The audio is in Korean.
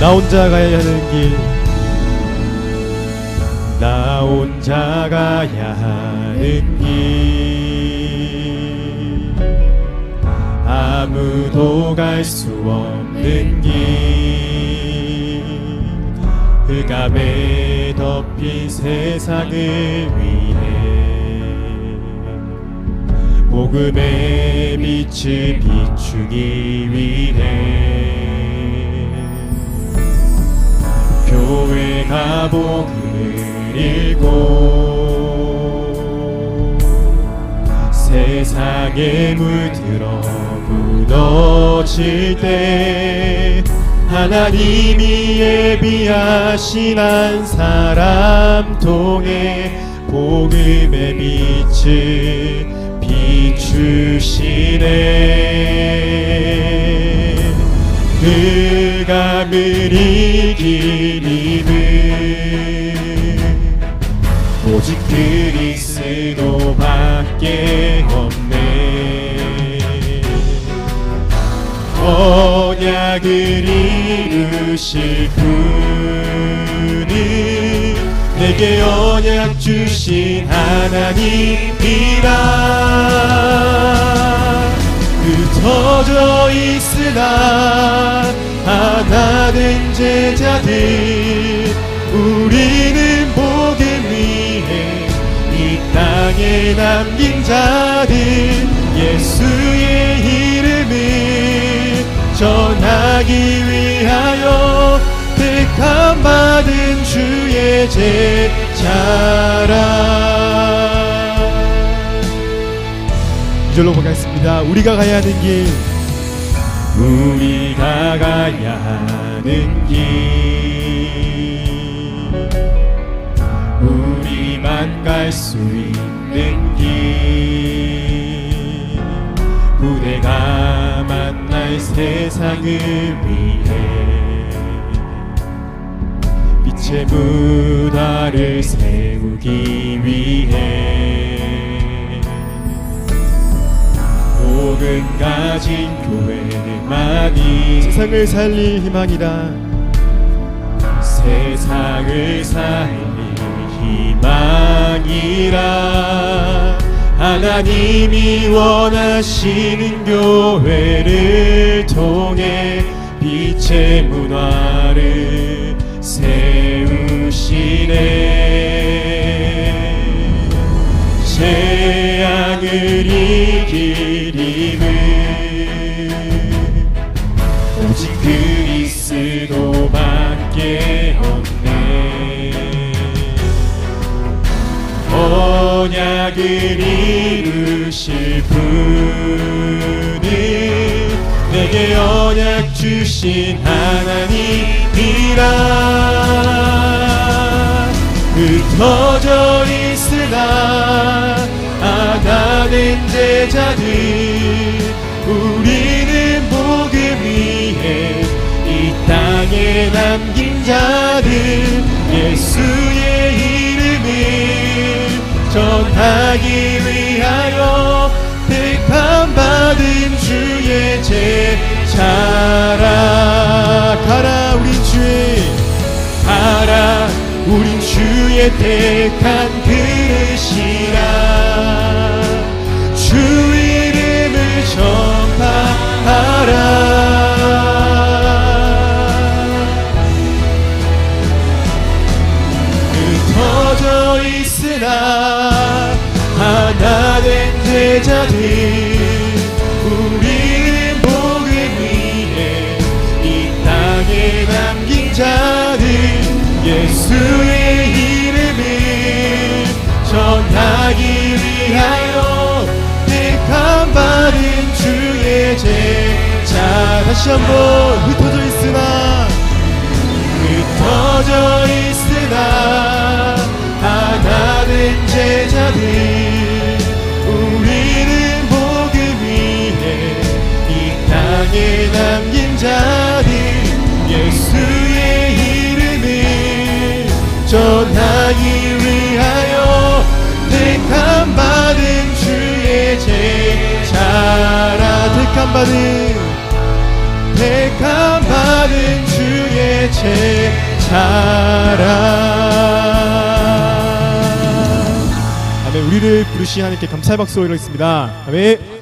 나 혼자 가야 하는 길, 나 혼자 가야 하는 길, 아무도 갈 수 없는 길, 흑암에 덮인 세상을 위해 복음의 빛을 비추기 위해 복음을 읽고 세상에 물들어 무너질 때 하나님이 예비하신 한 사람 통해 복음의 빛을 비추시네. 흑암을 이긴 힘은 오직 그리스도밖에 없네. 언약을 이루실 분은 내게 언약 주신 하나님이라. 흩어져 있으나 하나 된 제자들 우리는 복음 위해 이 땅에 남긴 자들 예수의 이름을 전하기 위하여 택함 받은 주의 제자라. 이절로 보겠습니다. 우리가 가야 하는 길, 우리가 가야 하는 길, 수 있는 길, 후대가 만날 세상을 위해 빛의 무다를 세우기 위해 복음 가진 교회만이 세상을 살릴 희망이다. 세상을 살릴 희망이라. 하나님이 원하시는 교회를 통해 빛의 문화를 세우시네. 재앙을 힘은 오직 그리스도밖에 언약을 이루실 분은 내게 언약 주신 하나님이라. 흩어져 있으나 하나는 제자들 우리는 복음 위해 이 땅에 남긴 자들 예수의 전하기 위하여 택함 받은 주의 제자라. 가라 우리 주의. 가라 우린 주의 택한 그 하나 된 제자들 우리는 복음 위해 이 땅에 남긴 자들 예수의 이름을 전하기 위하여 택함 받은 주의 제자. 다시 한번 흩어져 있으나 전하기 위하여 택함 받은 주의 제자라 택함 받은 택함 받은 주의 제자라 아멘. 우리를 부르신 하나님께 감사의 박수 올리겠습니다. 아멘